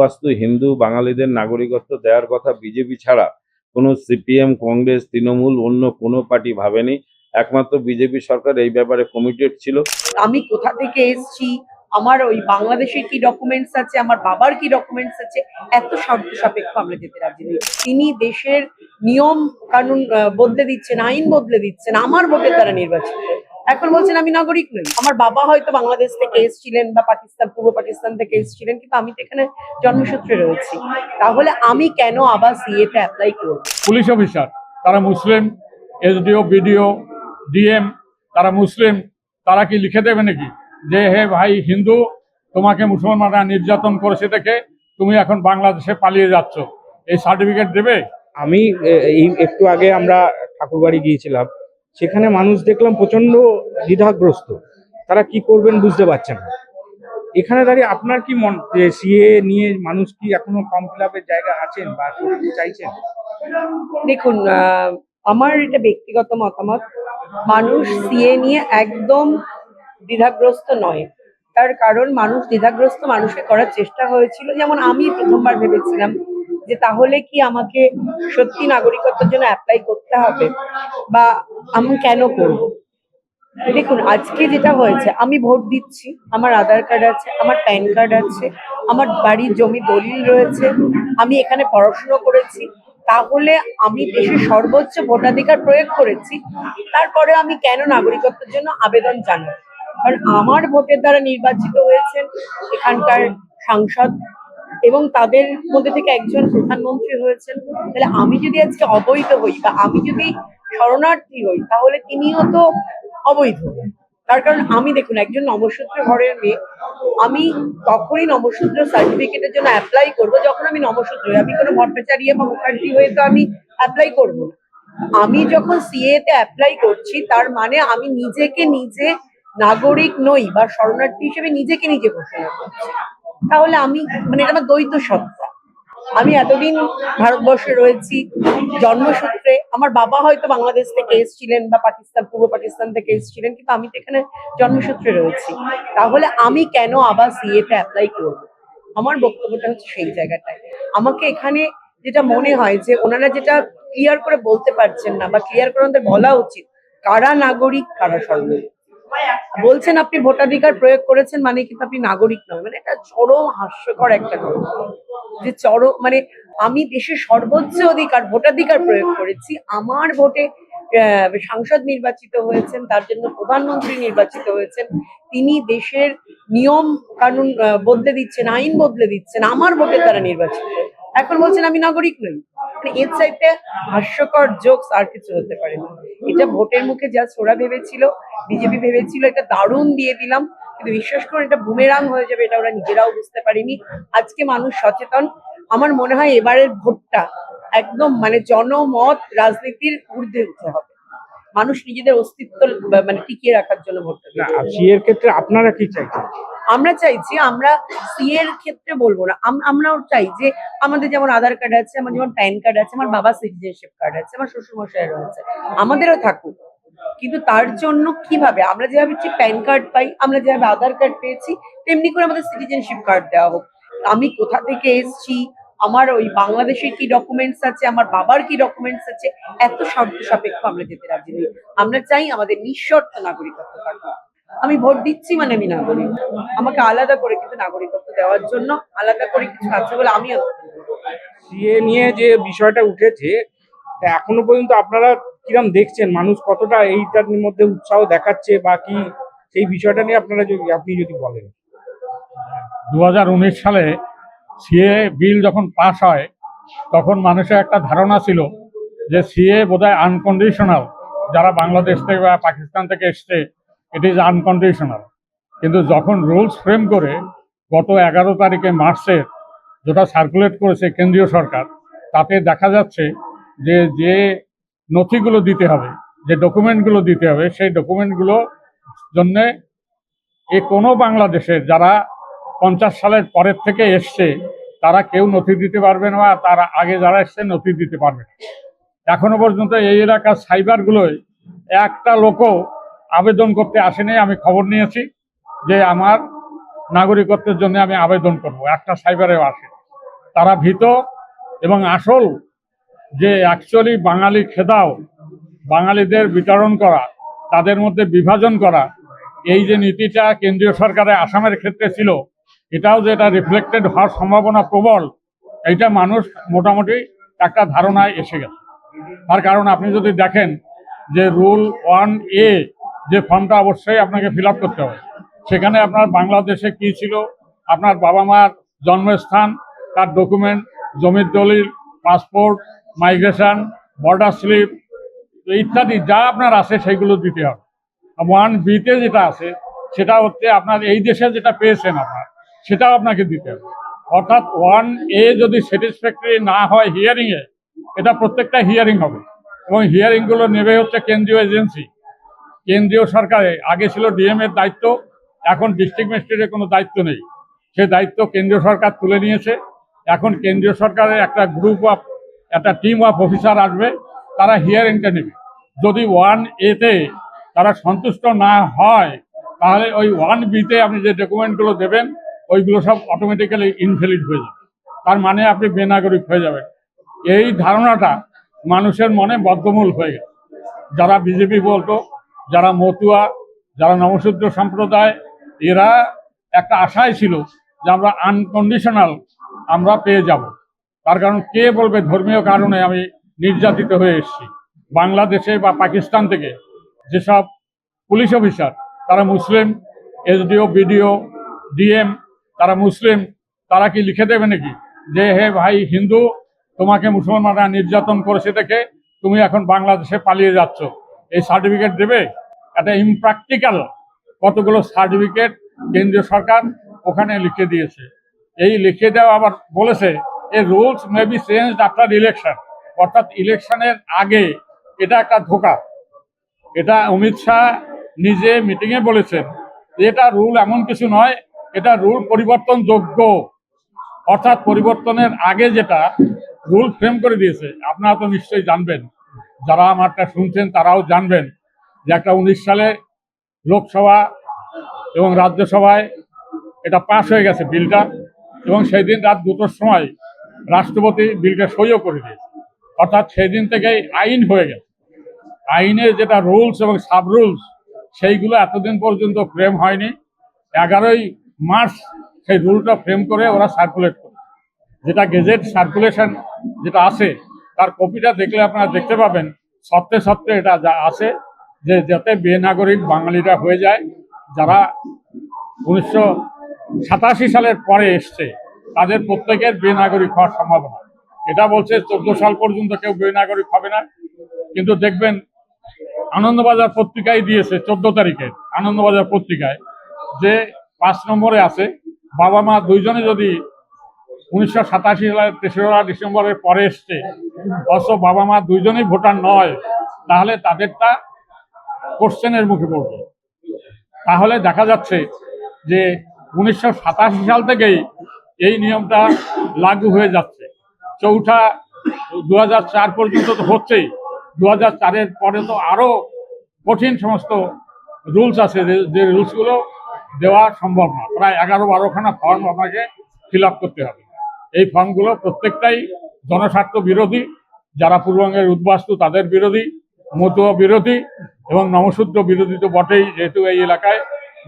বাস্তু হিন্দু বাঙালিদের নাগরিকত্ব দেওয়ার কথা বিজেপি ছাড়া কোনো সিপিএম, কংগ্রেস, তৃণমূল, অন্য কোনো পার্টি ভাবেনি। একমাত্র বিজেপি সরকার এই ব্যাপারে কমিটেড ছিল। আমি কোথা থেকে এসেছি? আমার ওই বাংলাদেশের কি ডকুমেন্টস আছে? আমার বাবার কি ডকুমেন্টস আছে? এত শর্ত সাপেক্ষ আমরা যেতে রাজি নই। তিনি দেশের নিয়ম কানুন বদলে দিচ্ছেন, আইন বদলে দিচ্ছেন, আমার ভোটের দ্বারা নির্বাচিত। এখন বলছেন আমি নাগরিক নই। আমার বাবা হয়তো বাংলাদেশ থেকে এসেছিলেন বা পাকিস্তান পূর্ব পাকিস্তান থেকে এসেছিলেন কিন্তু আমি তো এখানে জন্মসূত্রে রয়েছি। তাহলে আমি কেন আবার সিএতে অ্যাপ্লাই করব? পুলিশ অফিসার তারা মুসলিম এসডিও বিডিও ডিএম তারা মুসলিম তারা কি লিখে দেবে নাকি? যে হে ভাই হিন্দু তোমাকে মুসলমানরা নির্যাতন করেছে দেখে তুমি এখন বাংলাদেশে পালিয়ে যাচ্ছ। এই সার্টিফিকেট দেবে? আমি এই একটু আগে আমরা ঠাকুরবাড়ি গিয়েছিলাম। সেখানে মানুষ দেখলাম প্রচণ্ড দ্বিধাগ্রস্ত। তারা কি করবেন বুঝতে পারছেন না। এখানে দাঁড়িয়ে আপনার কি মন সিএ নিয়ে মানুষ কি এখনও ফর্ম ফিল জায়গা আছেন বা করতে চাইছেন? দেখুন আমার এটা ব্যক্তিগত মতামত, মানুষ সিএ নিয়ে একদম দ্বিধাগ্রস্ত নয়। তার কারণ মানুষ দ্বিধাগ্রস্ত মানুষকে করার চেষ্টা হয়েছিল। যেমন আমি প্রথমবার ভেবেছিলাম যে তাহলে কি আমাকে সত্যি নাগরিকত্বের জন্য অ্যাপ্লাই করতে হবে? বা আমি কেন করব? দেখুন, আজকে যেটা হয়েছে, আমি ভোট দিচ্ছি, আমার আধার কার্ড আছে, আমার প্যান কার্ড আছে, আমার বাড়ির জমি দলিল রয়েছে, আমি এখানে পড়াশুনো করেছি, তাহলে আমি দেশের সর্বোচ্চ ভোটাধিকার প্রয়োগ করেছি, তারপরে আমি কেন নাগরিকত্বের জন্য আবেদন জানাই কারণ আমার ভোটের দ্বারা নির্বাচিত হয়েছেন এখানকার সাংসদ এবং তাদের মধ্যে থেকে একজন প্রধানমন্ত্রী হয়েছেন। তাহলে আমি যদি আজকে অবৈধ হই বা আমি যদি শরণার্থী হই, তাহলে তিনিও তো অবৈধ। তার কারণ আমি দেখুন, একজন নবসূত্র ঘরের মেয়ে। আমি তখনই নবসূত্র সার্টিফিকেটের জন্য অ্যাপ্লাই করব যখন আমি নবসূত্র। আমি কোনো ভট্টাচার্য বা মুখার্জি হয়ে তো আমি অ্যাপ্লাই করব আমি যখন সিএ তে অ্যাপ্লাই করছি, তার মানে আমি নিজেকে নিজে নাগরিক নই বা শরণার্থী হিসেবে নিজেকে নিজে ঘোষণা করছি। তাহলে আমি মানে এটা আমার দ্বৈত সত্তা। আমি এতদিন ভারতবর্ষে রয়েছি, জন্মসূত্রে, আমার বাবা হয়তো বাংলাদেশ থেকে এসেছিলেন বা পাকিস্তান, পূর্ব পাকিস্তান থেকে এসেছিলেন, কিন্তু আমি তো এখানে জন্মসূত্রে রয়েছি। তাহলে আমি কেন আবার সিএতে অ্যাপ্লাই করব? আমার বক্তব্যটা হচ্ছে সেই জায়গাটায়। আমাকে এখানে যেটা মনে হয় যে ওনারা যেটা ক্লিয়ার করে বলতে পারছেন না বা ক্লিয়ার করে ওনাদের বলা উচিত, কারা নাগরিক, কারা শরণার্থী বলছেন আপনি ভোটাধিকার প্রয়োগ করেছেন মানে কিন্তু আপনি নাগরিক নয় মানে এটা চরম হাস্যকর একটা কথা। যে চরম মানে আমি দেশের সর্বোচ্চ অধিকার, ভোটাধিকার প্রয়োগ করেছি। আমার ভোটে সাংসদ নির্বাচিত হয়েছেন, তার জন্য প্রধানমন্ত্রী নির্বাচিত হয়েছেন। তিনি দেশের নিয়ম কানুন বদলে দিচ্ছেন, আইন বদলে দিচ্ছেন। আমার ভোটের দ্বারা নির্বাচিত। এখন বলছেন আমি নাগরিক নই। মানে এর চাইতে হাস্যকর জোকস আর কিছু হতে পারে এটা ভোটের মুখে যা ওরা ভেবেছিল, বিজেপি ভেবেছিল, এটা দারুণ দিয়ে দিলাম। কিন্তু বিশ্বাস করুন, এটা বুমেরাং হয়ে যাবে, এটা ওরা নিজেরাও বুঝতে পারেনি। আজকে মানুষ সচেতন। আমার মনে হয় এবারের ভোটটা একদম মানে জনমত, রাজনীতির ঊর্ধ্বে উঠে হবে। মানুষ নিজেদের অস্তিত্ব মানে টিকিয়ে রাখার জন্য ভোটটা না। সিএর ক্ষেত্রে আপনারা কি চাইছেন? আমরা চাইছি আমরা সি এর ক্ষেত্রে বলব না আম- আমরাও চাই যে আমাদের যেমন আধার কার্ড আছে আমার যেমন প্যান কার্ড আছে আমার বাবা সিটিজেনশিপ কার্ড আছে আমার শ্বশুর মশাই রয়েছে আমাদেরও থাকুক। কিন্তু তার জন্য কীভাবে? আমরা যেভাবে প্যান কার্ড পাই আমরা যেভাবে আধার কার্ড পেয়েছি তেমনি করে আমাদের সিটিজেনশিপ কার্ড দেওয়া হোক। আমি কোথা থেকে এসেছি আমার ওই বাংলাদেশের কি ডকুমেন্টস আছে আমার বাবার কি ডকুমেন্টস আছে এত শর্ত সাপেক্ষ আমরা যেতে রাজি নই। আমরা চাই আমাদের নিঃশর্ত নাগরিকত্ব থাকুক। আমি ভোট দিচ্ছি মানে আমি নাগরিক। আমাকে আলাদা করে কিন্তু নাগরিকত্ব দেওয়ার জন্য আলাদা করে কিছু আছে বলে আমি সিএ নিয়ে যে বিষয়টা উঠেছে তা এখনও পর্যন্ত আপনারা কিরম দেখছেন? মানুষ কতটা এইটার মধ্যে উৎসাহ দেখাচ্ছে বা কি সেই বিষয়টা নিয়ে আপনারা যদি আপনি যদি বলেন। দু হাজার উনিশ সালে সিএ বিল যখন পাস হয়, তখন মানুষের একটা ধারণা ছিল যে সিএ বোধহয় আনকন্ডিশনাল যারা বাংলাদেশ থেকে বা পাকিস্তান থেকে এসছে ইট ইজ আনকন্ডিশনাল কিন্তু যখন রুলস ফ্রেম করে গত এগারো তারিখে মার্চের যেটা সার্কুলেট করেছে কেন্দ্রীয় সরকার, তাতে দেখা যাচ্ছে যে যে নথিগুলো দিতে হবে, যে ডকুমেন্টগুলো দিতে হবে, সেই ডকুমেন্টগুলো জন্যে এ কোনো বাংলাদেশের যারা পঞ্চাশ সালের পরের থেকে এসছে, তারা কেউ নথি দিতে পারবে না, তারা আগে যারা এসছে নথি দিতে পারবে না। এখনও পর্যন্ত এই এলাকার সাইবারগুলোয় একটা লোকও আবেদন করতে আসেনি, আমি খবর নিয়েছি যে আমার নাগরিকত্বের জন্য আমি আবেদন করব, একটা সাইবারেও আসে। তারা ভীত এবং আসল যে অ্যাকচুয়ালি বাঙালি খেদাও, বাঙালিদের বিতরণ করা, তাদের মধ্যে বিভাজন করা, এই যে নীতিটা কেন্দ্রীয় সরকারের আসামের ক্ষেত্রে ছিল এটাও যে এটা রিফ্লেক্টেড হওয়ার সম্ভাবনা প্রবল, এইটা মানুষ মোটামুটি একটা ধারণায় এসে গেছে। তার কারণ আপনি যদি দেখেন যে রুল ওয়ান এ যে ফর্মটা অবশ্যই আপনাকে ফিল করতে হবে। সেখানে আপনার বাংলাদেশে কি ছিল, আপনার বাবা মার জন্মস্থান, তার ডকুমেন্ট জমির দলিল পাসপোর্ট মাইগ্রেশন বর্ডার স্লিপ ইত্যাদি যা আপনার আছে সেগুলো দিতে হবে। ওয়ান বিতে যেটা আছে, সেটা হচ্ছে আপনার এই দেশে যেটা পেয়েছেন আপনার সেটাও আপনাকে দিতে হবে। অর্থাৎ ওয়ান এ যদি স্যাটিসফ্যাক্টরি না হয় হিয়ারিংয়ে এটা প্রত্যেকটা হিয়ারিং হবে। এবং হিয়ারিংগুলো নেবে হচ্ছে কেন্দ্রীয় এজেন্সি কেন্দ্রীয় সরকারে, আগে ছিল ডিএম এর দায়িত্ব, এখন ডিস্ট্রিক্ট ম্যাজিস্ট্রেটের কোনো দায়িত্ব নেই। সে দায়িত্ব কেন্দ্রীয় সরকার তুলে নিয়েছে। এখন কেন্দ্রীয় সরকারের একটা গ্রুপ অফ একটা টিম অফ অফিসার আসবে, তারা হিয়ারিংটা নেবে। যদি ওয়ান এতে তারা সন্তুষ্ট না হয়, তাহলে ওই ওয়ান বিতে আপনি যে ডকুমেন্টগুলো দেবেন ওইগুলো সব অটোমেটিক্যালি ইনভ্যালিড হয়ে যাবে। তার মানে আপনি বেনাগরিক হয়ে যাবেন। এই ধারণাটা মানুষের মনে বদ্ধমূল হয়ে গেছে। যারা বিজেপি বলতো, যারা মতুয়া, যারা নবশূদ্র সম্প্রদায়, এরা একটা আশায় ছিল যে আমরা আনকন্ডিশনাল আমরা পেয়ে যাব। তার কারণ কে বলবে ধর্মীয় কারণে আমি নির্যাতিত হয়ে এসেছি? বাংলাদেশে বা পাকিস্তান থেকে যেসব পুলিশ অফিসার, তারা মুসলিম, এসডিও, বিডিও, ডিএম তারা মুসলিম, তারা কি লিখে দেবে নাকি? যে, হে ভাই হিন্দু, তোমাকে মুসলমানরা নির্যাতন করেছে দেখে তুমি এখন বাংলাদেশে পালিয়ে যাচ্ছ। এই সার্টিফিকেট দেবে? একটা ইমপ্র্যাকটিক্যাল কতগুলো সার্টিফিকেট কেন্দ্রীয় সরকার ওখানে লিখে দিয়েছে। এই লিখে দেওয়া আবার বলেছে, a rules may be change after election. অর্থাৎ ইলেকশনের আগে এটা একটা ধোকা। এটা অমিত শাহ নিজে মিটিংয়ে বলেছেন এটা রুল এমন কিছু নয় এটা রুল পরিবর্তনযোগ্য। অর্থাৎ পরিবর্তনের আগে যেটা রুল ফ্রেম করে দিয়েছে, আপনারা তো নিশ্চয়ই জানবেন। যারা আমারটা শুনছেন, তারাও জানবেন যে একটা উনিশ সালে লোকসভা এবং রাজ্যসভায় এটা পাশ হয়ে গেছে বিলটা এবং সেই দিন রাত দুটোর সময় রাষ্ট্রপতি বিলটা সইও করে দিয়েছে। অর্থাৎ সেই দিন থেকেই আইন হয়ে গেছে। আইনের যেটা রুলস এবং সাব রুলস সেইগুলো এতদিন পর্যন্ত ফ্রেম হয়নি। এগারোই মার্চ সেই রুলটা ফ্রেম করে ওরা সার্কুলেট করে। যেটা গেজেট সার্কুলেশন যেটা আছে, তার কপিটা দেখলে আপনারা দেখতে পাবেন সত্ত্বে সত্ত্বে এটা যা আছে, যে যাতে বেনাগরিক বাঙালিরা হয়ে যায়, যারা উনিশশো সাতাশি সালের পরে এসছে, তাদের প্রত্যেকের বেনাগরিক হওয়ার সম্ভাবনা। এটা বলছে চোদ্দ সাল পর্যন্ত কেউ বেনাগরিক হবে না। কিন্তু দেখবেন, আনন্দবাজার পত্রিকায় দিয়েছে চোদ্দ তারিখে, আনন্দবাজার পত্রিকায়, যে পাঁচ নম্বরে আছে। বাবা মা দুইজনে যদি উনিশশো সাতাশি সালের তেসরা ডিসেম্বরের পরে এসছে, অথচ বাবা মা দুইজনেই ভোটার নয়, তাহলে তাদেরটা কোশ্চেনের মুখে পড়বে। তাহলে দেখা যাচ্ছে যে উনিশশো সাতাশি সাল থেকেই এই নিয়মটা লাগু হয়ে যাচ্ছে। চৌঠা দু পর্যন্ত তো হচ্ছেই। দু হাজার পরে তো আরও কঠিন সমস্ত রুলস আছে যে রুলসগুলো দেওয়া সম্ভব না। প্রায় এগারো বারোখানা ফর্ম আপনাকে ফিল করতে হবে। এই ফর্মগুলো প্রত্যেকটাই জনস্বার্থ বিরোধী, যারা পূর্ববঙ্গের উদ্বাস্তু তাদের বিরোধী, মতুয়া বিরোধী এবং নমশূদ্র বিরোধী তো বটেই, যেহেতু এই এলাকায়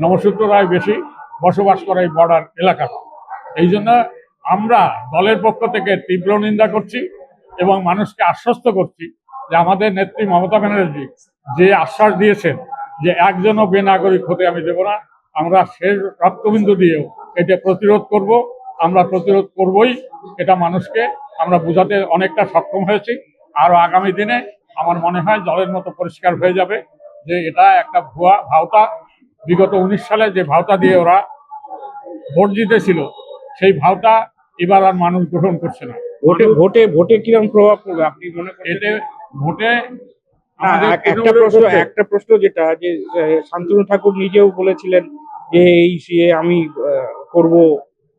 নমশূদ্ররাই বেশি, বসবাস করে এই বর্ডার এলাকা। এই জন্য আমরা দলের পক্ষ থেকে তীব্র নিন্দা করছি এবং মানুষকে আশ্বস্ত করছি যে আমাদের নেত্রী মমতা ব্যানার্জি যে আশ্বাস দিয়েছেন যে একজনও বেনাগরিক হতে আমি দেব না আমরা শেষ রক্তবিন্দু দিয়েও এটা প্রতিরোধ করব আমরা প্রতিরোধ করবই এটা মানুষকে। আমরা বোঝাতে অনেকটা সক্ষম হয়েছি। আরও আগামী দিনে আমার মনে হয় জলের মতো পরিষ্কার হয়ে যাবে যে এটা একটা ভুয়া ভাওতা। বিগত উনিশ সালে যে ভাওতা দিয়ে ওরা ভোট জিতেছিল সেই ভাওতা এবার আর মানুষ গ্রহণ করছে না। ভোটে ভোটে ভোটে কীরকম প্রভাব পড়বে? আপনি মনে করেন এতে ভোটে একটা প্রশ্ন একটা প্রশ্ন যেটা যে শান্তনু ঠাকুর নিজেও বলেছিলেন যে এই সিএ আমি করব।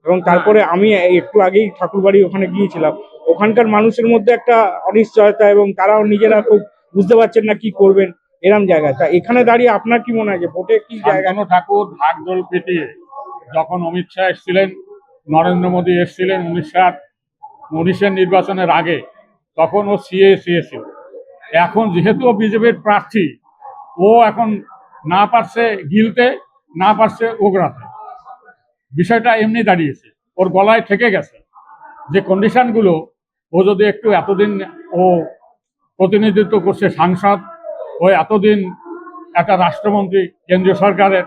এবং তারপরে আমি একটু আগেই ঠাকুরবাড়ি ওখানে গিয়েছিলাম। ওখানকার মানুষের মধ্যে একটা অনিশ্চয়তা এবং তারাও নিজেরা খুব বুঝতে পারছেন না কি করবেন এরম জায়গায় তা এখানে দাঁড়িয়ে আপনার কি মনে হয় যে ভোটে কি জায়গা ঠাকুর ঢাকঢোল পিটিয়ে যখন অমিত শাহ এসেছিলেন নরেন্দ্র মোদী এসেছিলেন উনিশ সাল উনিশের নির্বাচনের আগে তখন ও সিএ সিএ ছিল। এখন যেহেতু বিজেপির প্রার্থী, ও এখন না পারছে গিলতে, না পারছে ওগড়াতে। বিষয়টা এমনি দাঁড়িয়েছে। ওর গলায় থেকে গেছে। যে কন্ডিশনগুলো ও যদি একটু এতদিন ও প্রতিনিধিত্ব করছে সাংসদ, ও এতদিন একটা রাষ্ট্রমন্ত্রী, কেন্দ্রীয় সরকারের,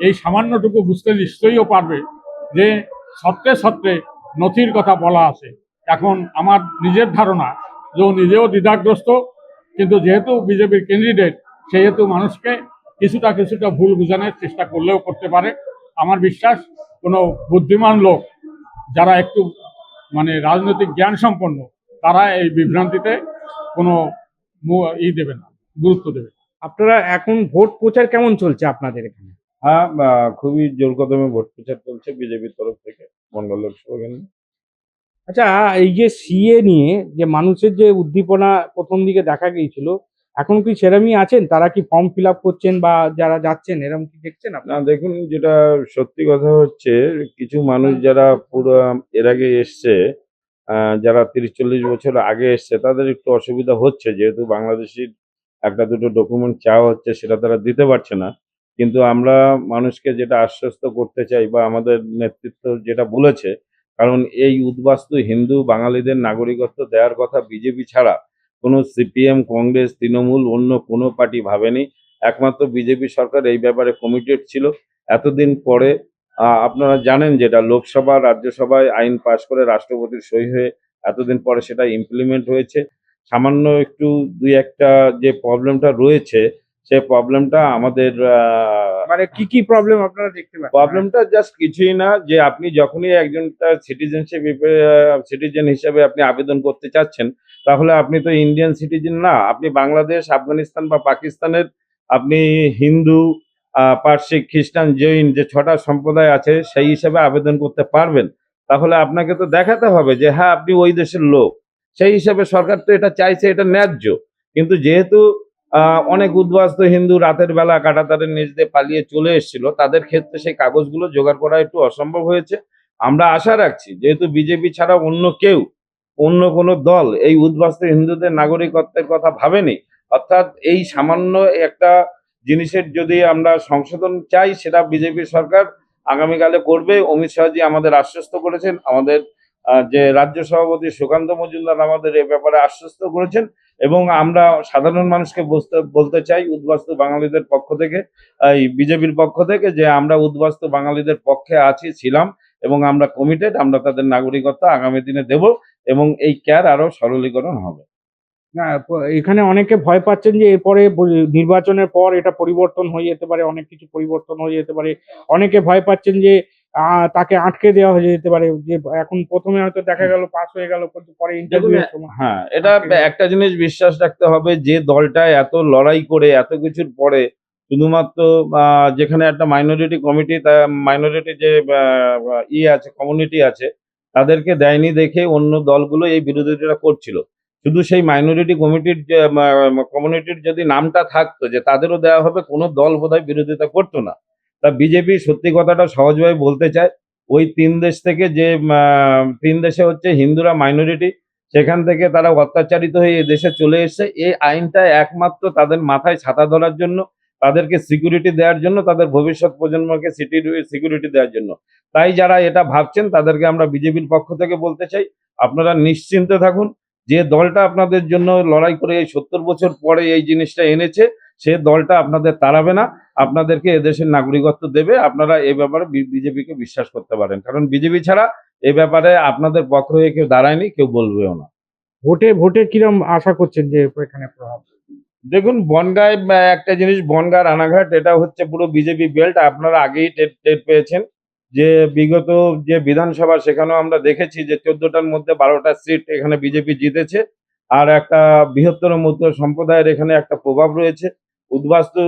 এই সামান্যটুকু বুঝতে নিশ্চয়ই পারবে যে সত্ত্বে সত্ত্বে নথির কথা বলা আছে। এখন আমার নিজের ধারণা যে ও নিজেও দ্বিধাগ্রস্ত কিন্তু যেহেতু বিজেপির ক্যান্ডিডেট সেহেতু মানুষকে কিছুটা কিছুটা ভুল বোঝানোর চেষ্টা করলেও করতে পারে। আমার বিশ্বাস কোনো বুদ্ধিমান লোক যারা একটু মানে রাজনৈতিক জ্ঞান সম্পন্ন তারা এই বিভ্রান্তিতে কোনো ই দেবে না গুরুত্ব দেবে আপনারা এখন ভোট প্রচার কেমন চলছে আপনাদের এখানে? হ্যাঁ খুবই জোর কদমে ভোট প্রচার চলছে বিজেপির তরফ থেকে মন্ডল লোকসভা কেন্দ্রে। আচ্ছা এই যে সিএ নিয়ে যে মানুষের যে উদ্দীপনা প্রথম দিকে দেখা গিয়েছিল এখন কি সেরমই আছেন? তারা কি ফর্ম ফিল আপ করছেন বা যারা যাচ্ছেন এরকম কি দেখছেন না আপনারা দেখুন যেটা সত্যি কথা হচ্ছে কিছু মানুষ যারা পুরো এর আগে এসছে যারা তিরিশ চল্লিশ বছর আগে এসছে তাদের একটু অসুবিধা হচ্ছে যেহেতু বাংলাদেশির একটা দুটো ডকুমেন্ট চাওয়া হচ্ছে সেটা তারা দিতে পারছে না। কিন্তু আমরা মানুষকে যেটা আশ্বস্ত করতে চাই বা আমাদের নেতৃত্ব যেটা বলেছে কারণ এই উদ্বাস্তু হিন্দু বাঙালিদের নাগরিকত্ব দেওয়ার কথা বিজেপি ছাড়া কোনো সিপিএম, কংগ্রেস, তৃণমূল, অন্য কোনো পার্টি ভাবেনি। একমাত্র বিজেপি সরকার এই ব্যাপারে কমিটেড ছিল। এতদিন পরে আপনারা জানেন যেটা লোকসভা, রাজ্যসভায় আইন পাশ করে রাষ্ট্রপতির সই হয়ে এতদিন পরে সেটা ইমপ্লিমেন্ট হয়েছে। সামান্য একটু দুই একটা যে প্রবলেমটা রয়েছে সেই প্রবলেমটা আমাদের মানে কি কি প্রবলেম আপনারা দেখতে পাচ্ছেন? প্রবলেমটা জাস্ট কিছুই না যে আপনি যখনই একজন সিটিজেনশিপ সিটিজেন হিসেবে আপনি আবেদন করতে চাচ্ছেন তাহলে আপনি তো ইন্ডিয়ান সিটিজেন না। আপনি বাংলাদেশ আফগানিস্তান বা পাকিস্তানের আপনি হিন্দু আহ, পার্সিক খ্রিস্টান জৈন যে ছটা সম্প্রদায় আছে সেই হিসাবে আবেদন করতে পারবেন। তাহলে আপনাকে তো দেখাতে হবে যে হ্যাঁ আপনি ওই দেশের লোক। সেই হিসাবে সরকার তো এটা চাইছে এটা ন্যায্য। কিন্তু যেহেতু অনেক উদ্বাস্ত হিন্দু রাতের বেলা কাটাতারের নিচ দিয়ে পালিয়ে চলে এসেছিল। তাদের ক্ষেত্রে সেই কাগজগুলো জোগাড় করা একটু অসম্ভব হয়েছে। আমরা আশা রাখছি, যেহেতু বিজেপি ছাড়া অন্য কেউ, অন্য কোনো দল এই উদ্বাস্ত হিন্দুদের নাগরিকত্বের কথা ভাবেনি। অর্থাৎ এই সামান্য একটা জিনিসের যদি আমরা সংশোধন চাই, সেটা বিজেপি সরকার আগামীকালে করবে। অমিত শাহজি আমাদের আশ্বস্ত করেছেন। আমাদের যে রাজ্য সভাপতি সুকান্ত মজুমদার আমাদের এ ব্যাপারে আশ্বস্ত করেছেন। এবং আমরা সাধারণ মানুষকে বুঝতে বলতে চাই উদ্বাস্তু বাঙালিদের পক্ষ থেকে, এই বিজেপির পক্ষ থেকে যে আমরা উদ্বাস্তু বাঙালিদের পক্ষে আছি, ছিলাম এবং আমরা কমিটেড আমরা তাদের নাগরিকত্ব আগামী দিনে দেব এবং এই ক্যার আরও সরলীকরণ হবে। না এখানে অনেকে ভয় পাচ্ছেন যে এরপরে নির্বাচনের পর এটা পরিবর্তন হয়ে যেতে পারে, অনেক কিছু পরিবর্তন হয়ে যেতে পারে। অনেকে ভয় পাচ্ছেন যে তাকে আটকে দেওয়া হয়ে যেতে পারে। যে এখন প্রথমে হয়তো দেখা গেল পাস হয়ে গেল কিন্তু পরে ইন্টারভিউ হ্যাঁ এটা একটা জিনিস বিশ্বাস রাখতে হবে যে দলটা এত লড়াই করে এত কিছুর পরে শুধুমাত্র যেখানে একটা মাইনরিটি কমিটি তা মাইনরিটি যে ই আছে কমিউনিটি আছে তাদেরকে দেয়নি দেখে অন্য দলগুলো এই বিরোধিতা করছিল। শুধু সেই মাইনরিটি কমিটির যে কমিউনিটির যদি নামটা থাকতো যে তাদেরও দেওয়া হবে কোনো দল বোধহয় বিরোধিতা করতো না। তা বিজেপি সত্যি কথাটা সহজভাবে বলতে চায়, ওই তিন দেশ থেকে যে তিন দেশে হচ্ছে হিন্দুরা মাইনরিটি সেখান থেকে তারা অত্যাচারিত হয়ে এই দেশে চলে এসেছে। এই আইনটা একমাত্র তাদের মাথায় ছাতা ধরার জন্য, তাদেরকে সিকিউরিটি দেওয়ার জন্য, তাদের ভবিষ্যৎ প্রজন্মকে সিটি সিকিউরিটি দেওয়ার জন্য। তাই যারা এটা ভাবছেন, তাদেরকে আমরা বিজেপির পক্ষ থেকে বলতে চাই, আপনারা নিশ্চিন্তে থাকুন। যে দলটা আপনাদের জন্য লড়াই করে এই সত্তর বছর পরে এই জিনিসটা এনেছে সে দলটা আপনাদের তাড়াবে না আপনাদেরকে এদেশের নাগরিকত্ব দেবে আপনারা এই ব্যাপারে বিজেপিকে বিশ্বাস করতে পারেন। কারণ বিজেপি ছাড়া এ ব্যাপারে আপনাদের পক্ষ হয়ে কেউ দাঁড়ায়নি কেউ বলবেও না। ভোটে ভোটে কিরম আশা করছেন যে এখানে প্রভাব? দেখুন বনগায় একটা জিনিস বনগা রানাঘাট এটা হচ্ছে পুরো বিজেপি বেল্ট আপনারা আগেই টের টের পেয়েছেন। যে বিগত যে বিধানসভা সেখানেও আমরা দেখেছি যে চোদ্দটার মধ্যে বারোটা সিট এখানে বিজেপি জিতেছে। আর একটা বৃহত্তর মধ্য সম্প্রদায়ের এখানে একটা প্রভাব রয়েছে। উদ্বাস্তু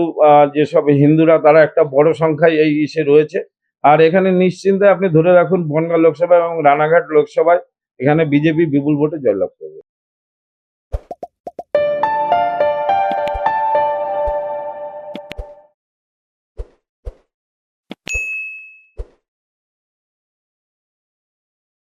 যেসব হিন্দুরা, তারা একটা বড় সংখ্যায় এই ইসে রয়েছে। আর এখানে নিশ্চিন্তে আপনি ধরে রাখুন, বনগাঁ লোকসভা এবং রানাঘাট লোকসভায় এখানে বিজেপি বিপুল ভোটে জয়লাভ করবে।